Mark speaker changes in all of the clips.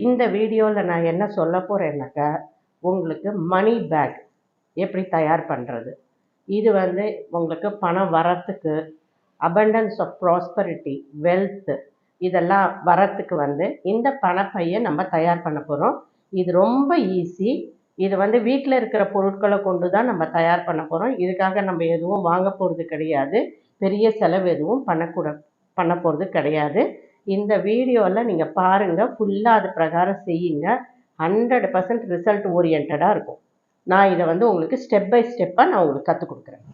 Speaker 1: இந்த வீடியோவில் நான் என்ன சொல்ல போகிறேன்னாக்கா உங்களுக்கு மணி பேக் எப்படி தயார் பண்ணுறது இது வந்து உங்களுக்கு பணம் வரத்துக்கு அபண்டன்ஸ் ஆஃப் ப்ராஸ்பரிட்டி வெல்த்து இதெல்லாம் வரத்துக்கு வந்து இந்த பணப்பையை நம்ம தயார் பண்ண போகிறோம் இது ரொம்ப ஈஸி இது வந்து வீட்டில் இருக்கிற பொருட்களை கொண்டு தான் நம்ம தயார் பண்ண போகிறோம் இதுக்காக நம்ம எதுவும் வாங்க போகிறது கிடையாது. பெரிய செலவு எதுவும் பண்ணக்கூட பண்ண போகிறது கிடையாது. இந்த வீடியோவில் நீங்கள் பாருங்கள் ஃபுல்லாக அது பிரகாரம் செய்யுங்க. ஹண்ட்ரட் பர்சன்ட் ரிசல்ட் ஓரியன்டாக இருக்கும். நான் இதை வந்து உங்களுக்கு ஸ்டெப் பை ஸ்டெப்பாக நான் உங்களுக்கு கற்றுக் கொடுக்குறேன்.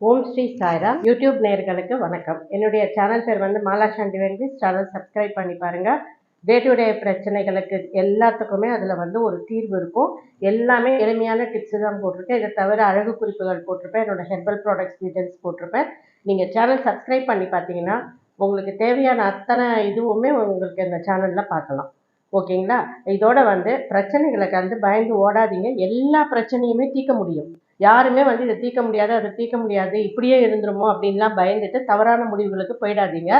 Speaker 1: ஓம் ஸ்ரீ சாய்ராம். யூடியூப் நேர்களுக்கு வணக்கம். என்னுடைய சேனல் பேர் வந்து மாலா சாண்டி வெங்கடேஷ். சேனல் சப்ஸ்கிரைப் பண்ணி பாருங்கள் டே டு டே பிரச்சனைகளுக்கு எல்லாத்துக்குமே அதில் வந்து ஒரு தீர்வு இருக்கும். எல்லாமே எளிமையான டிப்ஸ் தான் போட்டிருக்கேன். இதை தவிர அழகு குறிப்புகள் போட்டிருப்பேன். என்னோட ஹெர்பல் ப்ராடக்ட்ஸ் டீட்டெயில்ஸ் போட்டிருப்பேன். நீங்கள் சேனல் சப்ஸ்கிரைப் பண்ணி பார்த்தீங்கன்னா உங்களுக்கு தேவையான அத்தனை இதுவுமே உங்களுக்கு இந்த சேனலில் பார்க்கலாம். ஓகேங்களா? இதோட வந்து பிரச்சனைகளை கண்டு பயந்து ஓடாதீங்க. எல்லா பிரச்சனையுமே தீர்க்க முடியும். யாருமே வந்து இதை தீர்க்க முடியாது அதை தீர்க்க முடியாது இப்படியே இருந்துருமோ அப்படின்லாம் பயந்துட்டு தவறான முடிவுகளுக்கு போயிடாதீங்க.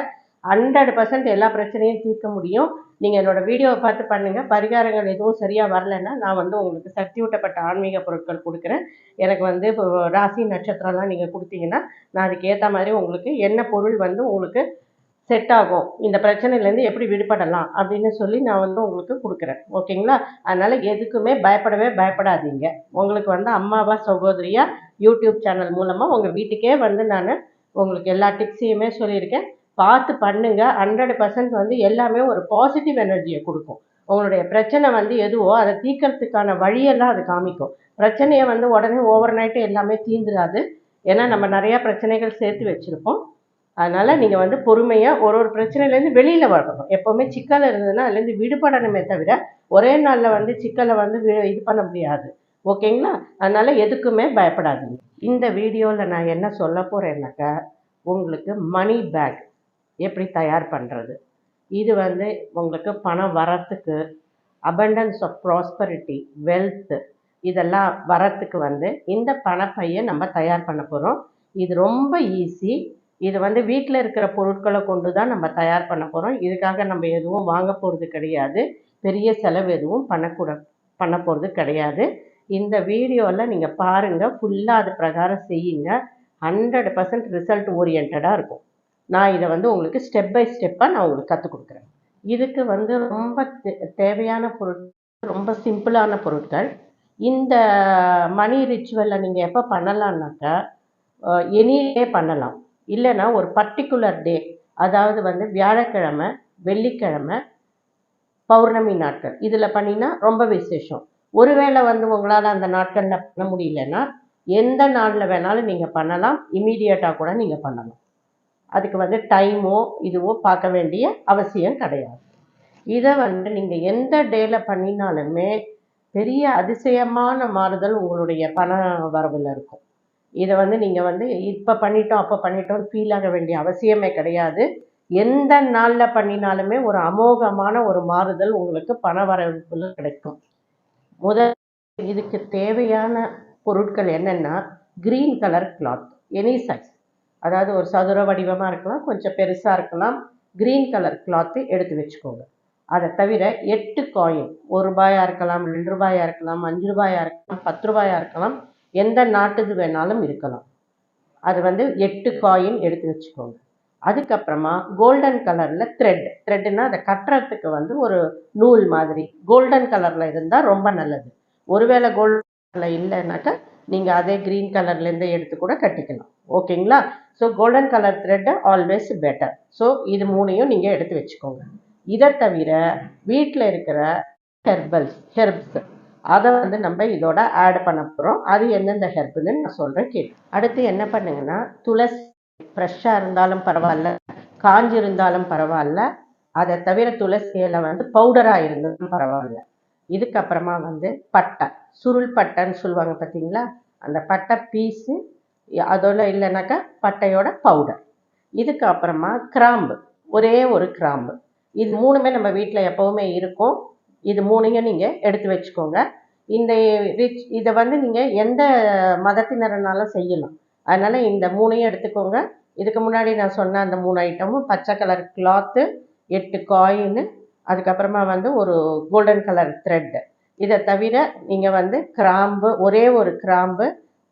Speaker 1: ஹண்ட்ரட் பர்சன்ட் எல்லா பிரச்சனையும் தீர்க்க முடியும். நீங்கள் என்னோட வீடியோவை பார்த்து பண்ணுங்கள் பரிகாரங்கள் எதுவும் சரியாக வரலைன்னா நான் வந்து உங்களுக்கு சக்தி ஊட்டப்பட்ட ஆன்மீக பொருட்கள் கொடுக்குறேன். எனக்கு வந்து இப்போ ராசி நட்சத்திரம்லாம் நீங்கள் கொடுத்தீங்கன்னா நான் அதுக்கு ஏற்ற மாதிரி உங்களுக்கு என்ன பொருள் வந்து உங்களுக்கு செட் ஆகும். இந்த பிரச்சனையிலேருந்து எப்படி விடுபடலாம் அப்படின்னு சொல்லி நான் வந்து உங்களுக்கு கொடுக்குறேன். ஓகேங்களா? அதனால் எதுக்குமே பயப்படவே பயப்படாதீங்க. உங்களுக்கு வந்து அம்மாவா சகோதரியாக யூடியூப் சேனல் மூலமாக உங்கள் வீட்டுக்கே வந்து நான் உங்களுக்கு எல்லா டிப்ஸையுமே சொல்லியிருக்கேன். பார்த்து பண்ணுங்கள் ஹண்ட்ரட் பர்சன்ட் வந்து எல்லாமே ஒரு பாசிட்டிவ் எனர்ஜியை கொடுக்கும். உங்களுடைய பிரச்சனை வந்து எதுவோ அதை தீக்கிறதுக்கான வழியெல்லாம் அது காமிக்கும். பிரச்சனையை வந்து உடனே ஓவர் நைட்டு எல்லாமே தீந்துடாது ஏன்னா நம்ம நிறையா பிரச்சனைகள் சேர்த்து வச்சுருப்போம். அதனால் நீங்கள் வந்து பொறுமையாக ஒரு ஒரு பிரச்சனையிலேருந்து வெளியில் வரணும். எப்போவுமே சிக்கல் இருந்ததுன்னா அதுலேருந்து விடுபடணுமே தவிர ஒரே நாளில் வந்து சிக்கலை வந்து வி- இது பண்ண முடியாது. ஓகேங்களா அதனால் எதுக்குமே பயப்படாதீங்க. இந்த வீடியோவில் நான் என்ன சொல்ல போகிறேன்னாக்கா உங்களுக்கு மணி பேக் எப்படி தயார் பண்ணுறது இது வந்து உங்களுக்கு பணம் வரத்துக்கு அபண்டன்ஸ் ஆஃப் ப்ராஸ்பரிட்டி வெல்த்து இதெல்லாம் வரத்துக்கு வந்து இந்த பணப்பையை நம்ம தயார் பண்ண போகிறோம் இது ரொம்ப ஈஸி இது வந்து வீட்டில் இருக்கிற பொருட்களை கொண்டு தான் நம்ம தயார் பண்ண போகிறோம் இதுக்காக நம்ம எதுவும் வாங்க போகிறது கிடையாது. பெரிய செலவு எதுவும் பண்ணக்கூட பண்ண போகிறது கிடையாது. இந்த வீடியோவில் நீங்கள் பாருங்கள் ஃபுல்லாக அது பிரகாரம் செய்யுங்க. ஹண்ட்ரட் பர்சன்ட் ரிசல்ட் ஓரியன்டாக இருக்கும். நான் இதை வந்து உங்களுக்கு ஸ்டெப் பை ஸ்டெப்பாக நான் உங்களுக்கு கற்றுக் கொடுக்குறேன். இதுக்கு வந்து ரொம்ப தேவையான பொருட்கள் ரொம்ப சிம்பிளான பொருட்கள். இந்த மணி ரிச்சுவலை நீங்கள் எப்போ பண்ணலான்னாக்கா எனியே பண்ணலாம். இல்லைன்னா ஒரு பர்டிகுலர் டே அதாவது வந்து வியாழக்கிழமை வெள்ளிக்கிழமை பௌர்ணமி நாட்கள். இதில் பண்ணினா ரொம்ப விசேஷம். ஒருவேளை வந்து உங்களால் அந்த நாட்களில் பண்ண முடியலன்னா எந்த நாளில் வேணாலும் நீங்கள் பண்ணலாம். இமீடியட்டாக கூட நீங்கள் பண்ணலாம். அதுக்கு வந்து டைமோ இதுவோ பார்க்க வேண்டிய அவசியம் கிடையாது. இதை வந்து நீங்கள் எந்த டேயில் பண்ணினாலுமே பெரிய அதிசயமான மாறுதல் உங்களுடைய பண வரவில் இருக்கும். இதை வந்து நீங்கள் வந்து இப்போ பண்ணிட்டோம் அப்போ பண்ணிட்டோம் ஃபீல் ஆக வேண்டிய அவசியமே கிடையாது. எந்த நாளில் பண்ணினாலுமே ஒரு அமோகமான ஒரு மாறுதல் உங்களுக்கு பண வரவுக்குள்ள கிடைக்கும். முதல் இதுக்கு தேவையான பொருட்கள் என்னென்னா green colour cloth any size அதாவது ஒரு சதுர வடிவமாக இருக்கலாம் கொஞ்சம் பெருசாக இருக்கலாம். க்ரீன் கலர் கிளாத்து எடுத்து வச்சுக்கோங்க. அதை தவிர எட்டு காயின் ஒரு ரூபாயா இருக்கலாம் ரெண்டு ரூபாயாக இருக்கலாம் அஞ்சு ரூபாயாக இருக்கலாம் பத்து ரூபாயாக இருக்கலாம் எந்த நாட்டுது வேணாலும் இருக்கலாம். அது வந்து எட்டு காயின் எடுத்து வச்சுக்கோங்க. அதுக்கப்புறமா கோல்டன் கலரில் த்ரெட் த்ரெட்னா அதை கட்டுறதுக்கு வந்து ஒரு நூல் மாதிரி. கோல்டன் கலரில் இருந்தால் ரொம்ப நல்லது. ஒருவேளை கோல்டன் கலரில் இல்லைனாக்கா நீங்கள் அதே க்ரீன் கலர்லேருந்தே எடுத்து கூட கட்டிக்கலாம். ஓகேங்களா? So golden colour thread always better so இது மூணையும் நீங்கள் எடுத்து வச்சுக்கோங்க. இதை தவிர வீட்டில் இருக்கிற ஹெர்பல்ஸ் ஹெர்ப்ஸ் அதை வந்து நம்ம இதோட ஆட் பண்ண போகிறோம் அது எந்தெந்த ஹெர்ப்னு நான் சொல்கிறேன் கேட்டு அடுத்து என்ன பண்ணுங்கன்னா துளசி ஃப்ரெஷ்ஷாக இருந்தாலும் பரவாயில்ல காஞ்சிருந்தாலும் பரவாயில்ல. அதை தவிர துளசி இலை வந்து பவுடராக இருந்தாலும் பரவாயில்ல. இதுக்கப்புறமா வந்து பட்டை. சுருள் பட்டைன்னு சொல்லுவாங்க பார்த்தீங்களா? அந்த பட்டை பீஸு அதோட இல்லைனாக்கா பட்டையோட பவுடர் இதுக்கு அப்புறமா கிராம்பு. ஒரே ஒரு கிராம்பு. இது மூணுமே நம்ம வீட்டில் எப்போவுமே இருக்கும். இது மூணையும் நீங்கள் எடுத்து வச்சுக்கோங்க. இந்த ரிச் இதை வந்து நீங்கள் எந்த மதத்தினரனாலும் செய்யலாம். அதனால் இந்த மூணையும் எடுத்துக்கோங்க. இதுக்கு முன்னாடி நான் சொன்ன அந்த மூணு ஐட்டமும் பச்சை கலர் கிளாத்து எட்டு காயின் அதுக்கப்புறமா வந்து ஒரு கோல்டன் கலர் த்ரெட் இதை தவிர நீங்கள் வந்து கிராம்பு ஒரே ஒரு கிராம்பு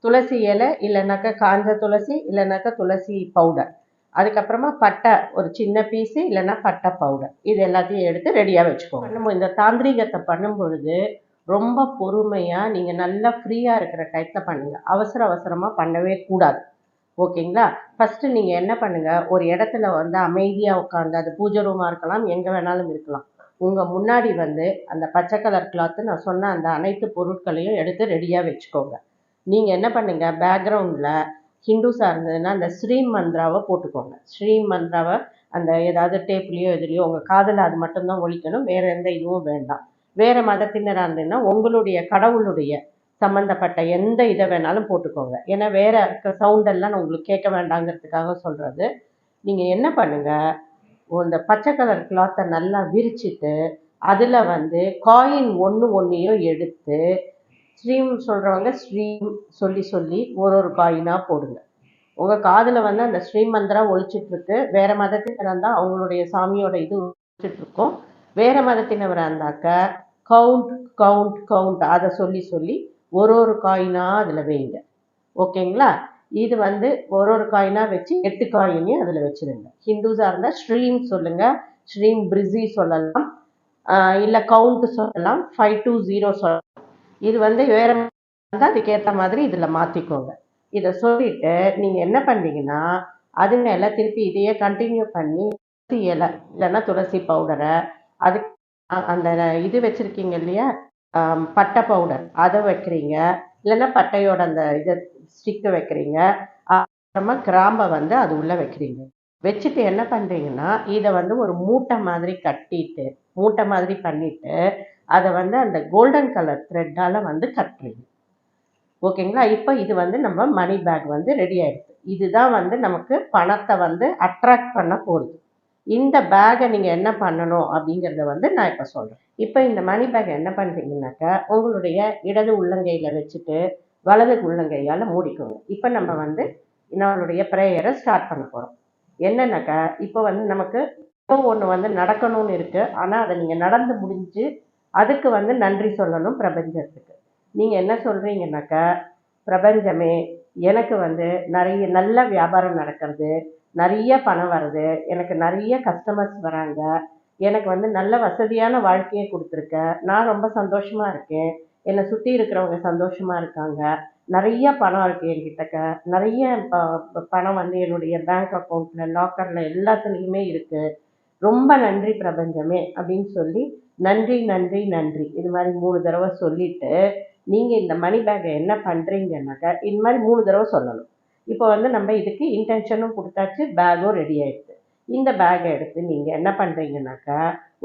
Speaker 1: துளசி இலை இல்லைனாக்கா காஞ்ச துளசி இல்லைனாக்கா துளசி பவுடர் அதுக்கப்புறமா பட்டை ஒரு சின்ன பீஸு இல்லைன்னா பட்டை பவுடர் இது எல்லாத்தையும் எடுத்து ரெடியாக வச்சுக்கோங்க. பண்ணும்போது இந்த தாந்திரிகத்தை பண்ணும் பொழுது ரொம்ப பொறுமையாக நீங்கள் நல்லா ஃப்ரீயாக இருக்கிற டயத்தில் பண்ணுங்கள் அவசர அவசரமாக பண்ணவே கூடாது. ஓகேங்களா? ஃபஸ்ட்டு நீங்கள் என்ன பண்ணுங்கள் ஒரு இடத்துல வந்து அமைதியாக உட்காந்து அது பூஜை ரூமாக இருக்கலாம் எங்கே வேணாலும் இருக்கலாம். உங்கள் முன்னாடி வந்து அந்த பச்சை கலர் கிளாத்து நான் சொன்ன அந்த அனைத்து பொருட்களையும் எடுத்து ரெடியாக வச்சுக்கோங்க. நீங்கள் என்ன பண்ணுங்கள் பேக்ரவுண்டில் ஹிந்துஸாக இருந்ததுன்னா அந்த ஸ்ரீ மந்த்ராவை போட்டுக்கோங்க. ஸ்ரீ மந்த்ராவை அந்த ஏதாவது டேப்லேயோ எதுலேயோ உங்கள் காதில் அது மட்டும்தான் ஒழிக்கணும் வேறு எந்த இதுவும் வேண்டாம். வேறு மதத்தினராக இருந்ததுன்னா உங்களுடைய கடவுளுடைய சம்மந்தப்பட்ட எந்த இதை வேணாலும் போட்டுக்கோங்க. ஏன்னா வேறு சவுண்டெல்லாம் உங்களுக்கு கேட்க வேண்டாங்கிறதுக்காக சொல்கிறது நீங்கள் என்ன பண்ணுங்கள் இந்த பச்சை கலர் கிளாத்தை நல்லா விரிச்சிட்டு அதில் வந்து காயின் ஒன்று ஒன்றையும் எடுத்து ஸ்ட்ரீம் சொல்கிறவங்க ஸ்ட்ரீம் சொல்லி சொல்லி ஒரு ஒரு காயினாக போடுங்க. உங்கள் காதில் வந்து அந்த ஸ்ரீ மந்திரம் ஒழிச்சிட்ருக்கு வேறு மதத்தினர் இருந்தால் அவங்களுடைய சாமியோட இது ஒழிச்சிட்ருக்கோம் வேறு மதத்தினவராக இருந்தாக்க கவுண்ட் கவுண்ட் கவுண்ட் அதை சொல்லி சொல்லி ஒரு ஒரு காயினாக அதில் வைங்க. ஓகேங்களா இது வந்து ஒரு ஒரு காயினாக வச்சு எட்டு காயினையும் அதில் வச்சுருங்க. ஹிந்துஸாக இருந்தால் ஸ்ரீம் சொல்லுங்கள் ஸ்ரீம் பிரிஸி சொல்லலாம். இல்லை கவுண்ட் சொல்லலாம். ஃபைவ் டூ ஜீரோ சொல்லலாம் இது வந்து வேறு இருந்தால் அதுக்கேற்ற மாதிரி இதில் மாற்றிக்கோங்க இதை சொல்லிட்டு நீங்கள் என்ன பண்ணீங்கன்னா அது மேலே திருப்பி இதையே கண்டினியூ பண்ணி துளசி இலை இல்லைன்னா துளசி பவுடரை அதுக்கு அந்த இது வச்சுருக்கீங்க இல்லையா? பட்டை பவுடர் அதை வைக்கிறீங்க. இல்லைன்னா பட்டையோட அந்த இதை ஸ்டிக்கு வைக்கிறீங்க. அப்புறமா கிராம்பை வந்து அது உள்ளே வைக்கிறீங்க. வச்சுட்டு என்ன பண்ணுறீங்கன்னா இதை வந்து ஒரு மூட்டை மாதிரி கட்டிட்டு மூட்டை மாதிரி பண்ணிவிட்டு அதை வந்து அந்த கோல்டன் கலர் த்ரெட்டால் வந்து கட்டுறீங்க ஓகேங்களா இப்போ இது வந்து நம்ம மணி பேக் வந்து ரெடி ஆயிடுது. இதுதான் வந்து நமக்கு பணத்தை வந்து அட்ராக்ட் பண்ண போகுது. இந்த பேக்கை நீங்கள் என்ன பண்ணணும் அப்படிங்கிறத வந்து நான் இப்போ சொல்கிறேன் இப்போ இந்த மணி பேக் என்ன பண்ணுறீங்கனாக்கா உங்களுடைய இடது உள்ளங்கையில் வச்சுட்டு வலது உள்ளங்கையால் மூடிக்கோங்க. இப்போ நம்ம வந்து நம்மளுடைய ப்ரேயரை ஸ்டார்ட் பண்ண போகிறோம் என்னன்னாக்கா இப்போ வந்து நமக்கு இப்போ ஒன்று வந்து நடக்கணும்னு இருக்குது ஆனால் அதை நீங்கள் நடந்து முடிஞ்சு அதுக்கு வந்து நன்றி சொல்லணும் பிரபஞ்சத்துக்கு. நீங்கள் என்ன சொல்கிறீங்கனாக்கா பிரபஞ்சமே எனக்கு வந்து நிறைய நல்ல வியாபாரம் நடக்கிறது நிறைய பணம் வருது எனக்கு நிறைய கஸ்டமர்ஸ் வராங்க எனக்கு வந்து நல்ல வசதியான வாழ்க்கையை கொடுத்துருக்க நான் ரொம்ப சந்தோஷமாக இருக்கேன் என்னை சுற்றி இருக்கிறவங்க சந்தோஷமாக இருக்காங்க நிறைய பணம் இருக்குது என்கிட்டக்க நிறைய ப- பணம் வந்து என்னுடைய பேங்க் அக்கௌண்ட்டில் லாக்கரில் எல்லாத்துலேயுமே இருக்குது ரொம்ப நன்றி பிரபஞ்சமே அப்படின்னு சொல்லி நன்றி நன்றி நன்றி. இது மாதிரி மூணு தடவை சொல்லிட்டு நீங்கள் இந்த மணி பேக்கை என்ன பண்ணுறீங்கன்னாக்கா இது மாதிரி மூணு தடவை சொல்லணும். இப்போ வந்து நம்ம இதுக்கு இன்டென்ஷனும் கொடுத்தாச்சு பேக்கும் ரெடி ஆகிடுது இந்த பேக்கை எடுத்து நீங்கள் என்ன பண்ணுறீங்கனாக்கா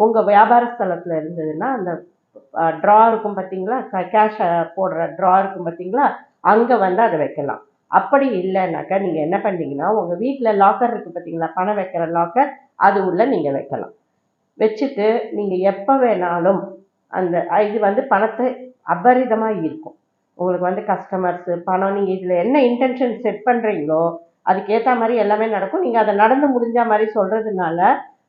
Speaker 1: உங்கள் வியாபார ஸ்தலத்தில் இருந்ததுன்னா அந்த ட்ரா இருக்கும் பார்த்தீங்களா கேஷ் போடுற ட்ரா இருக்கும் பார்த்தீங்களா அங்கே வந்து அதை வைக்கலாம். அப்படி இல்லைனாக்கா நீங்கள் என்ன பண்ணுறீங்கன்னா உங்கள் வீட்டில் லாக்கர் இருக்குது பார்த்தீங்களா பணம் வைக்கிற லாக்கர் அது உள்ளே நீங்கள் வைக்கலாம். வச்சுட்டு நீங்கள் எப்போ வேணாலும் அந்த இது வந்து பணத்தை அபரிதமாக இருக்கும் உங்களுக்கு வந்து கஸ்டமர்ஸு பணம் நீங்கள் இதில் என்ன இன்டென்ஷன் செட் பண்ணுறீங்களோ அதுக்கேற்ற மாதிரி எல்லாமே நடக்கும். நீங்கள் அதை நடந்து முடிஞ்ச மாதிரி சொல்கிறதுனால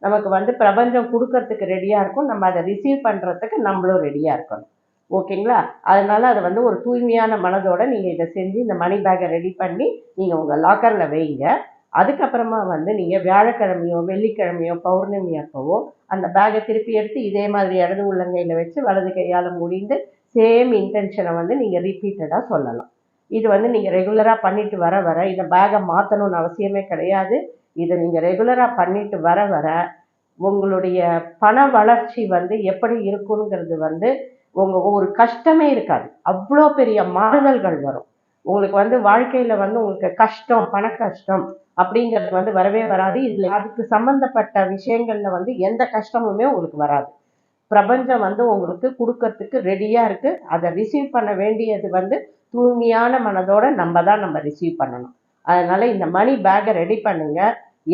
Speaker 1: நமக்கு வந்து பிரபஞ்சம் கொடுக்கறதுக்கு ரெடியாக இருக்கும். நம்ம அதை ரிசீவ் பண்ணுறதுக்கு நம்மளும் ரெடியாக இருக்கணும். ஓகேங்களா? அதனால் அதை வந்து ஒரு தூய்மையான மனதோடு நீங்கள் இதை செஞ்சு இந்த மணி பேக்கை ரெடி பண்ணி நீங்கள் உங்கள் லாக்கரில் வைங்க. அதுக்கப்புறமா வந்து நீங்கள் வியாழக்கிழமையோ வெள்ளிக்கிழமையோ பௌர்ணமி அப்போவோ அந்த பேகை திருப்பி எடுத்து இதே மாதிரி இடது உள்ளங்கையில் வச்சு வலது கையால் முடிந்து சேம் இன்டென்ஷனை வந்து நீங்கள் ரிப்பீட்டடாக சொல்லலாம். இது வந்து நீங்கள் ரெகுலராக பண்ணிட்டு வர வர இந்த பேகை மாற்றணும்னு அவசியமே கிடையாது. இதை நீங்கள் ரெகுலராக பண்ணிட்டு வர வர உங்களுடைய பண வளர்ச்சி வந்து எப்படி இருக்குங்கிறது வந்து உங்கள் ஒரு கஷ்டமே இருக்காது. அவ்வளோ பெரிய மாறுதல்கள் வரும். உங்களுக்கு வந்து வாழ்க்கையில வந்து உங்களுக்கு கஷ்டம் பண கஷ்டம் அப்படிங்கிறது வந்து வரவே வராது. இதில் அதுக்கு சம்மந்தப்பட்ட விஷயங்கள்ல வந்து எந்த கஷ்டமுமே உங்களுக்கு வராது. பிரபஞ்சம் வந்து உங்களுக்கு கொடுக்கறதுக்கு ரெடியாக இருக்கு. அதை ரிசீவ் பண்ண வேண்டியது வந்து தூய்மையான மனதோட நம்ம தான் நம்ம ரிசீவ் பண்ணணும். அதனால இந்த மணி பேக்கை ரெடி பண்ணுங்க.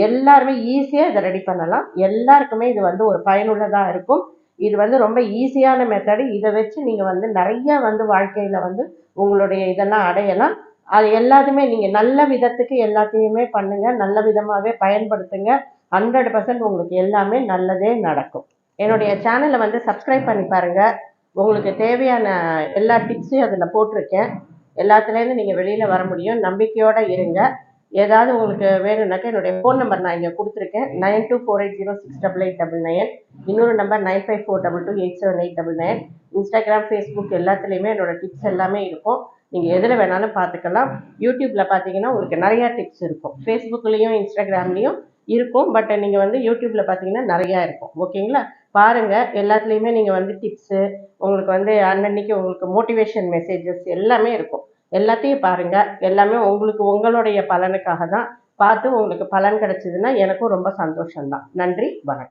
Speaker 1: எல்லாருமே ஈஸியாக இதை ரெடி பண்ணலாம். எல்லாருக்குமே இது வந்து ஒரு பயனுள்ளதாக இருக்கும். இது வந்து ரொம்ப ஈஸியான மெத்தடு இதை வச்சு நீங்கள் வந்து நிறைய வந்து வாழ்க்கையில் வந்து உங்களுடைய இதெல்லாம் அடையலாம். அது எல்லாத்தையுமே நீங்கள் நல்ல விதத்துக்கு எல்லாத்தையுமே பண்ணுங்கள் நல்ல விதமாகவே பயன்படுத்துங்க. ஹண்ட்ரட் பர்சன்ட் உங்களுக்கு எல்லாமே நல்லதே நடக்கும். என்னுடைய சேனலை வந்து சப்ஸ்கிரைப் பண்ணி பாருங்கள் உங்களுக்கு தேவையான எல்லா டிப்ஸையும் அதில் போட்டிருக்கேன். எல்லாத்துலேருந்து நீங்கள் வெளியில் வர முடியும். நம்பிக்கையோடு இருங்க. ஏதாவது உங்களுக்கு வேணும்னாக்கா என்னுடைய ஃபோன் நம்பர் நான் இங்கே கொடுத்துருக்கேன். Nine two four eight zero six double eight double nine. இன்னொரு number nine five four double two eight seven eight double nine. Instagram Facebook எல்லாத்துலேயுமே என்னோட டிப்ஸ் எல்லாமே இருக்கும். நீங்கள் எதில் வேணாலும் பார்த்துக்கலாம். யூடியூப்பில் பார்த்தீங்கன்னா உங்களுக்கு நிறையா டிப்ஸ் இருக்கும். ஃபேஸ்புக்லேயும் இன்ஸ்டாகிராம்லேயும் இருக்கும். பட் நீங்கள் வந்து யூடியூப்பில் பார்த்தீங்கன்னா நிறையா இருக்கும். ஓகேங்களா? பாருங்கள் எல்லாத்துலேயுமே நீங்கள் வந்து டிப்ஸு உங்களுக்கு வந்து அன்னன்னைக்கு உங்களுக்கு மோட்டிவேஷன் மெசேஜஸ் எல்லாமே இருக்கும். எல்லாத்தையும் பாருங்கள் எல்லாமே உங்களுக்கு உங்களுடைய பலனுக்காக தான் பார்த்து உங்களுக்கு பலன் கிடைச்சதுன்னா எனக்கும் ரொம்ப சந்தோஷம்தான். நன்றி வணக்கம்.